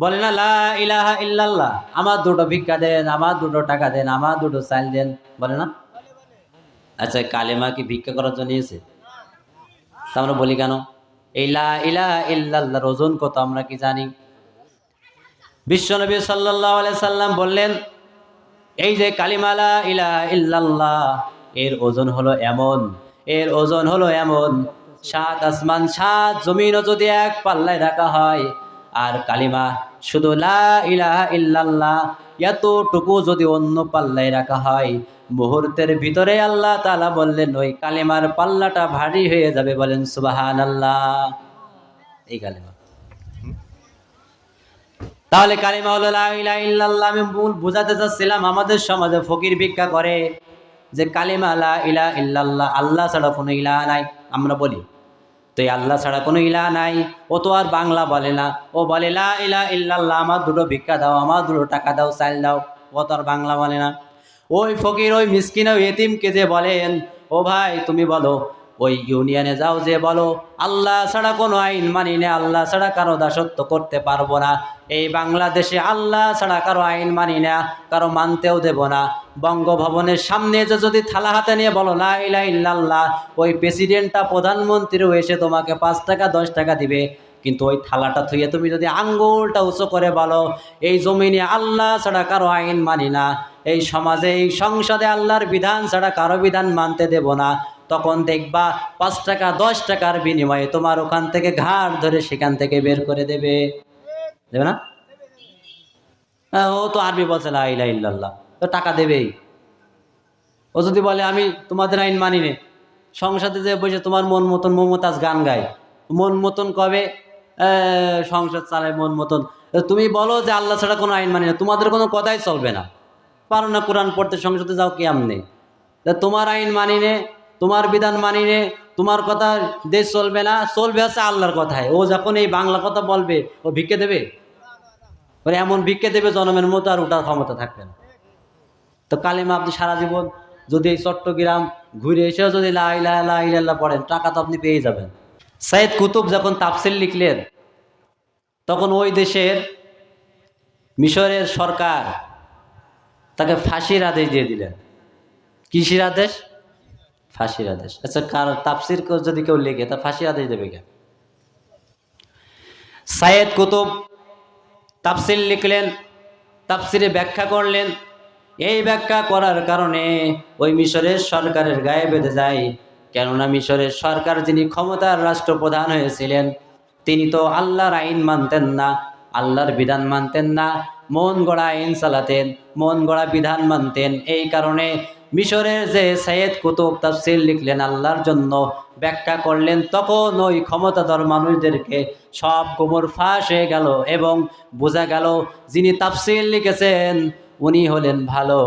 বলে না, লা ইলাহা ইল্লাল্লাহ, আমার দুটো ভিক্ষা দেন, আমার দুটো টাকা দেন, আমার দুটো চাল দেন। বলে না। আচ্ছা কালেমা কি ভিক্ষা করার জন্য এসে? তা আমরা বলি কেন? এই লা ইলাহা ইল্লাল্লাহর ওজন কত আমরা কি জানি? বিশ্বনবী সাল্লাল্লাহু আলাইহি সাল্লাম বললেন, এই যে কালিমালা ইলাহা ইল্লাল্লাহ, এর ওজন হলো এমন, এর ওজন হলো এমন, সাত আসমান, সাত জমিনও যদি এক পাল্লায় রাখা হয় আর কালিমা, শুধু লা এতটুকু যদি অন্য পাল্লায় রাখা হয়। মুহূর্তের ভিতরে আল্লাহ তাআলা বললেন, ওই কালিমার পাল্লাটা ভারী হয়ে যাবে। বলেন সুবাহান আল্লাহ এই কালিমা। তাহলে কালিমা হলো ইল্লাল্লাহ। আমি মূল বোঝাতে চাচ্ছিলাম, আমাদের সমাজে ফকির ভিক্ষা করে যে কালিমা, লা ইলা ইল্লাল্লাহ, আল্লাহ ছাড়া কোনো ইলাহা নাই। আমরা বলি তো এই আল্লাহ ছাড়া কোনো ইলা নাই। ও তো আর বাংলা বলে না। ও বলে, লা ইলাহা ইল্লাল্লাহ, আমার দুটো ভিক্ষা দাও, আমার দুটো টাকা দাও, চাল দাও। ও তো আর বাংলা বলে না। ওই ফকির, ওই মিসকিন, ওই এতিমকে যে বলেন, ও ভাই, তুমি বলো, ওই ইউনিয়নে যাও যে বলো, আল্লাহ ছাড়া কোনো আইন মানি না, আল্লাহ ছাড়া কারও দাসত্ব করতে পারব না। এই বাংলাদেশে আল্লাহ ছাড়া কারও আইন মানি না, কারও মানতেও দেব না। বঙ্গভবনের সামনে যে যদি থালা হাতে নিয়ে বলো লা ইলাহা ইল্লাল্লাহ ওই প্রেসিডেন্টটা প্রধানমন্ত্রীও এসে তোমাকে পাঁচ টাকা দশ টাকা দিবে। কিন্তু ওই থালাটা থুয়ে তুমি যদি আঙ্গুলটা উঁচু করে বলো এই জমিনে আল্লাহ ছাড়া কারও আইন মানি না এই সমাজে এই সংসদে আল্লাহর বিধান ছাড়া কারও বিধান মানতে দেব না তখন দেখবা পাঁচ টাকা দশ টাকার বিনিময়ে তোমার ওখান থেকে ঘাড় ধরে সেখান থেকে বের করে দেবে। দেবে না? হ্যাঁ, ও তো আরবি বলছে লা ইলাহা ইল্লাল্লাহ তো টাকা দেবেই। ও যদি বলে, আমি তোমাদের আইন মানি নে। সংসদে যে বসে তোমার মন মতন মমতাজ গান গায়। মন মতন কবে? সংসদ চালায় মন মতন। তুমি বলো যে আল্লাহ ছাড়া কোনো আইন মানি না। তোমাদের কোনো কথাই চলবে না। পারো না কোরআন পড়তে, সংসদে যাও কি তা তোমার আইন মানি নে, তোমার বিধান মানি নে, তোমার কথা দেশ চলবে না। চলবে হচ্ছে আল্লাহর কথায়। ও যখন এই বাংলা কথা বলবে, ও ভিক্ষে দেবে? এমন ভিক্ষে দেবে জনমের মতো আর ওটার ক্ষমতা থাকবে না। তো কালিমা আপনি সারা জীবন যদি চট্টগ্রাম ঘুরে এসেও যদি লা ইলাহা লা ইলাহা পড়েন, টাকা তো আপনি পেয়ে যাবেন। সাইদ কুতুব যখন তাফসিল লিখলেন, তখন ওই দেশের মিশরের সরকার তাকে ফাঁসির আদেশ দিয়ে দিলেন। কিসির আদেশ? ফাঁসির আদেশ। আচ্ছা কার তাফসির যদি কেউ লেখে, তা ফাঁসির আদেশ দেবে কেন সাইয়েদ কুতুব তাফসির লিখলেন, তাফসিরে ব্যাখ্যা করলেন এই ব্যাখ্যা করার কারণে ওই মিশরের সরকারের গায়ে বেঁধে যায়। কেননা মিশরের সরকার যিনি ক্ষমতার রাষ্ট্রপ্রধান হয়েছিলেন, তিনি তো আল্লাহর আইন মানতেন না, আল্লাহর বিধান মানতেন না, মন গড়া আইন চালাতেন, মন গড়া বিধান মানতেন। এই কারণে মিশরের যে সৈয়দ কুতুব তাফসির লিখলেন আল্লাহর জন্য, ব্যাখ্যা করলেন, তখন ওই ক্ষমতাধর মানুষদেরকে সব গোমর ফাঁস হয়ে গেল এবং বোঝা গেল যিনি তাফসির লিখেছেন উনি হলেন ভালো,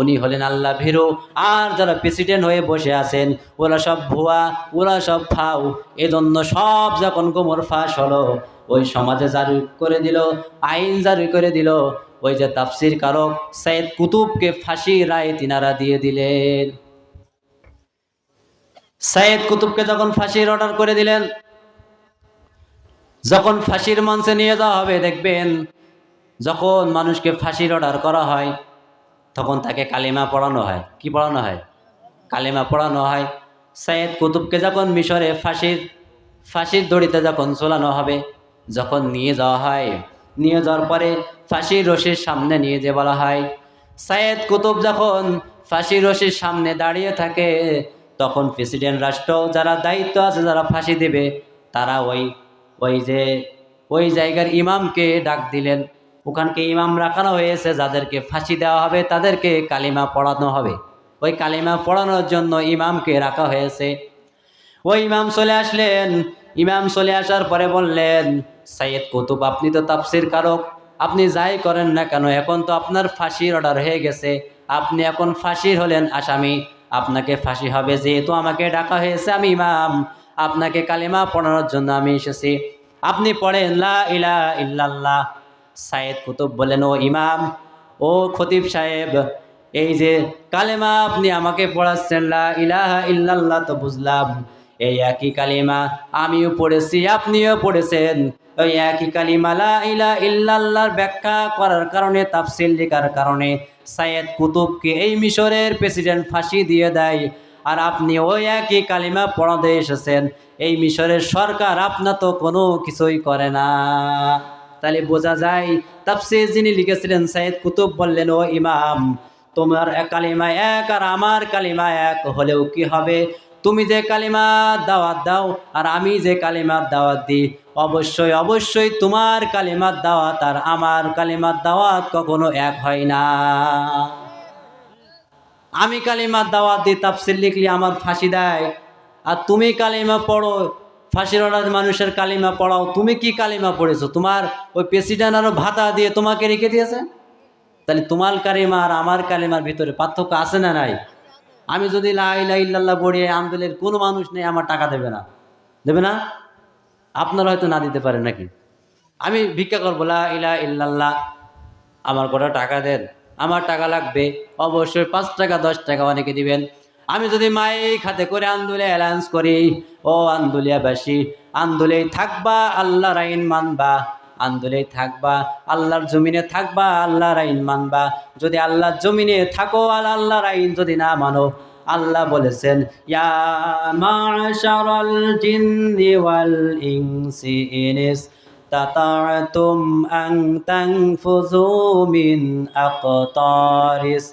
উনি হলেন আল্লাহ ভীরু। আর যারা প্রেসিডেন্ট হয়ে বসে আছেন, ওরা সব ভুয়া, ওরা সব ফাউ। এজন্য সব যখন গোমর ফাঁস হলো, ওই সমাজে জারি করে দিল, আইন জারি করে দিল। ওই যে তাফসির কারক সৈয়দ কুতুবকে ফাঁসি রায় তিনারা দিয়ে দিলেন। সৈয়দ কুতুবকে যখন ফাঁসির অর্ডার করে দিলেন, যখন ফাঁসির মঞ্চে নিয়ে যাওয়া হবে, দেখবেন যখন মানুষকে ফাঁসির অর্ডার করা হয়, তখন তাকে কালিমা পড়ানো হয়। কি পড়ানো হয়? কালিমা পড়ানো হয়। সৈয়দ কুতুবকে যখন মিশরে ফাঁসির ফাঁসির দড়িতে যখন ঝোলানো হবে, যখন নিয়ে যাওয়া হয়, নিয়ে যাওয়ার পরে ফাঁসির রশির সামনে নিয়ে যে বলা হয়। সৈয়দ কুতুব যখন ফাঁসির রশির সামনে দাঁড়িয়ে থাকে, তখন প্রেসিডেন্ট রাষ্ট্র, যারা দায়িত্ব আছে, যারা ফাঁসি দেবে, তারা ওই ওই যে, ওই জায়গার ইমামকে ডাক দিলেন। ওখানকে ইমাম রাখানো হয়েছে, যাদেরকে ফাঁসি দেওয়া হবে, তাদেরকে কালিমা পড়ানো হবে। ওই কালিমা পড়ানোর জন্য ইমামকে রাখা হয়েছে। ওই ইমাম চলে আসলেন। ইমাম চলে আসার পরে বললেন, সাইয়েদ কুতুব, আপনি তো তাফসির কারক। আপনি যাই করেন না কেন, এখন তো আপনার ফাঁসির অর্ডার হয়ে গেছে। আপনি এখন ফাঁসির হলেন আসামি। আপনাকে ফাঁসি হবে, যেহেতু আমাকে ডাকা হয়েছে আমি ইমাম। আপনাকে কালিমা পড়ানোর জন্য আমি এসেছি। আপনি পড়েন, লা ইলা ইল্লাল্লাহ। সাইয়েদ কুতুব বলেন ও ইমাম, ও খতিব সাহেব, এই যে কালেমা আপনি আমাকে পড়াচ্ছেন, লা ইলাহা ইল্লাল্লাহ, তো বুঝলাম। এই একই কালিমা আমিও পড়েছি, আপনিও পড়েছেন। ওই একই কালিমালা ইলা ইল্লাল্লাহর ব্যাখ্যা করার কারণে তাফসিল লেখার কারণে সাইয়েদ কুতুবকে এই মিশরের প্রেসিডেন্ট ফাঁসি দিয়ে দেয়। আর আপনি ওই একই কালিমা পড়াতে এসেছেন, এই মিশরের সরকার আপনার তো কোনো কিছুই করে না। তাহলে বোঝা যায়, তাফসির যিনি লিখেছিলেন সাইয়েদ কুতুব বললেন, ও ইমাম, তোমার কালিমা এক আর আমার কালিমা এক, হলেও কি হবে? তুমি যে কালিমা দাওয়াত দাও আর আমি যে কালিমার দাওয়াত দিই, অবশ্যই অবশ্যই তোমার কালিমার দাওয়াত আর আমার কালিমার দাওয়াত কখনো এক হয় না। আমি কালিমার দাওয়াত দিই তাফসির লিখলি আমার ফাঁসি দেয়। আর তুমি কালিমা পড়ো ফাঁসির অর্ডার মানুষের কালিমা পড়াও। তুমি কি কালিমা পড়েছো? তোমার ওই প্রেসিডেন্ট আরও ভাতা দিয়ে তোমাকে রেখে দিয়েছে? তাহলে তোমার কালিমা আর আমার কালিমার ভিতরে পার্থক্য আছে না নাই? আমি যদি লাইলা ইল্লাল্লাহ পড়ি আমদুলের কোনো মানুষ নেই, আমার টাকা দেবে না। দেবে না? আপনারা হয়তো না দিতে পারেন নাকি? আমি ভিক্ষা করব, লা ইলা ইল্লাল্লাহ। আমার কটা টাকা দেন। আমার টাকা লাগবে। অবশ্যই পাঁচ টাকা, দশ টাকা অনেকে দিবেন। আমি যদি মাই খাতে করে আন্দোলে অ্যালায়েন্স করি, ও আন্দোলিয়াবাসী, আন্দোলেই থাকবা, আল্লাহর আইন মানবা। আন্দোলেই থাকবা, আল্লাহর জমিনে থাকবা, আল্লাহর আইন মানবা। যদি আল্লাহর জমিনে থাকো, আর আল্লাহর আইন যদি না মানো, আল্লাহ বলেছেন, ইয়া মাশারাল জিন্নি ওয়াল ইনসি আকতারিস।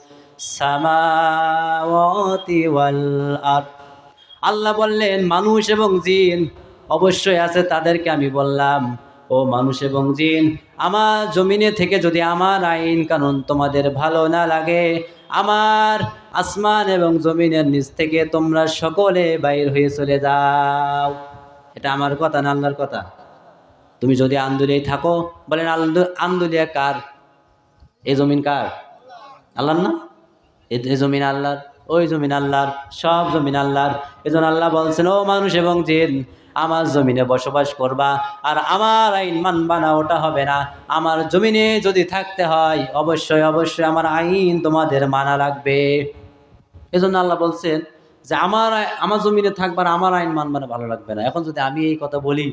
আল্লাহ বললেন, মানুষ এবং জিন অবশ্যই আছে, তাদেরকে আমি বললাম, ও মানুষ এবং জিন, আমার জমিনে থেকে যদি আমার আইন কানুন তোমাদের ভালো না লাগে, আমার আসমান এবং জমিনের নিচ থেকে তোমরা সকলে বাইর হয়ে চলে যাও। এটা আমার কথা না আল্লাহর কথা? তুমি যদি আন্দোলিয়ায় থাকো, বলেন, আন্দো- আন্দোলিয়া কার? এই জমিন কার? আল্লাহ না? এ জমিন আল্লাহর, ওই জমিন আল্লাহর, সব জমিন আল্লাহর। এজন্য আল্লাহ বলছেন, ও মানুষ এবং জিন, আমার জমিনে বসবাস করবা, আর আমার আইন মানবা না, ওটা হবে না। আমার জমিনে যদি থাকতে হয়, অবশ্যই অবশ্যই আমার আইন তোমাদের মানা লাগবে। এজন্য আল্লাহ বলছেন যে, আমার আমার জমিনে থাকবার, আমার আইন মানবা না, ভালো লাগবে না। এখন যদি আমি এই কথা বলি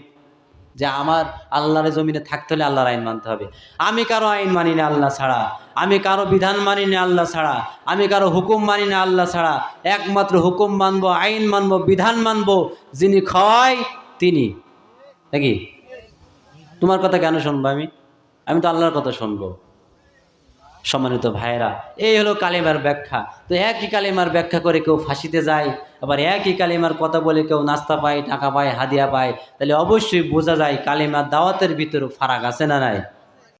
যে আমার আল্লাহর জমিনে থাকতে হলে আল্লাহর আইন মানতে হবে। আমি কারও আইন মানি না আল্লাহ ছাড়া। আমি কারও বিধান মানি না আল্লাহ ছাড়া। আমি কারও হুকুম মানি না আল্লাহ ছাড়া। একমাত্র হুকুম মানবো, আইন মানবো, বিধান মানবো, যিনি খাওয়াই তিনি। নাকি? তোমার কথা কেন শুনব আমি? আমি তো আল্লাহর কথা শুনব। সম্মানিত ভাইয়েরা, এই হলো কালিমার ব্যাখ্যা। তো একই কালিমার ব্যাখ্যা করে কেউ ফাঁসিতে যায়, আবার একই কালিমার কথা বলে কেউ নাস্তা পায়, টাকা পায়, হাদিয়া পায়, তাহলে অবশ্যই বোঝা যায় কালিমার দাওয়াতের ভিতরে ফারাক আছে না নাই।